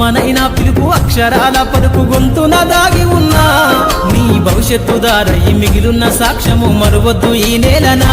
కమ్మనైన పిలుపు అక్షరాల పలుపు గొంతున దాగి ఉన్నా. నీ భవిష్యత్తు దారై మిగిలున్న సాక్ష్యము మరువద్దు ఈ నేలనా?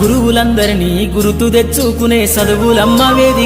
గురువులందరినీ గురుతు తెచ్చుకునే చదువులమ్మ వేది